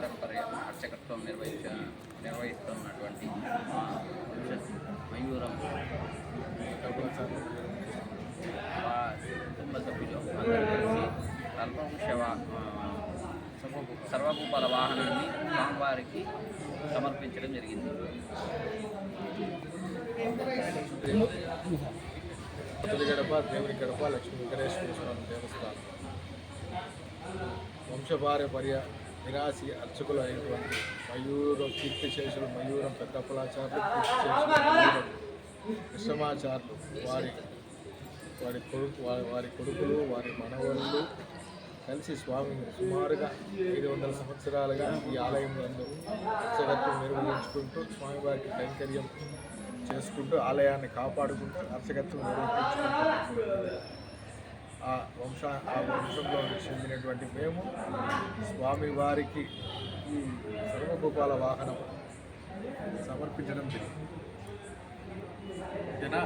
వంశపారంపర్య అర్చకత్వం నిర్వహించ నిర్వహిస్తున్నటువంటి మయూరం కుటుంబ సభ్యులు అందరూ కలిసి కల్పవృక్ష వా- సర్వభూపాల వాహనాన్ని స్వామివారికి సమర్పించడం జరిగింది. గడప దేవుని గడప లక్ష్మీ వెంకటేశ్వర స్వామి దేవస్థానం. వంశపారపర్య నిరాశి అర్చకులు అయినటువంటి మయూరం కీర్తిశేషులు మయూరం పెద్దప్పలాచార్యులు కీర్తిశేషులు వారి వారి కొడుకు వారి వారి కొడుకులు వారి మనవళ్ళు కలిసి స్వామిని సుమారుగా ఐదు వందల సంవత్సరాలుగా ఈ ఆలయంలో అర్చకత్వం నిర్వహించుకుంటూ స్వామివారికి కైంకర్యం చేసుకుంటూ ఆలయాన్ని కాపాడుకుంటూ అర్చకత్వం నిర్వహించుకుంటూ ఆ వంశ ఆ వంశంలో చెందినటువంటి మేము స్వామివారికి ఈ సర్వభూపాల వాహనం సమర్పించడం జరిగింది. ఓకేనా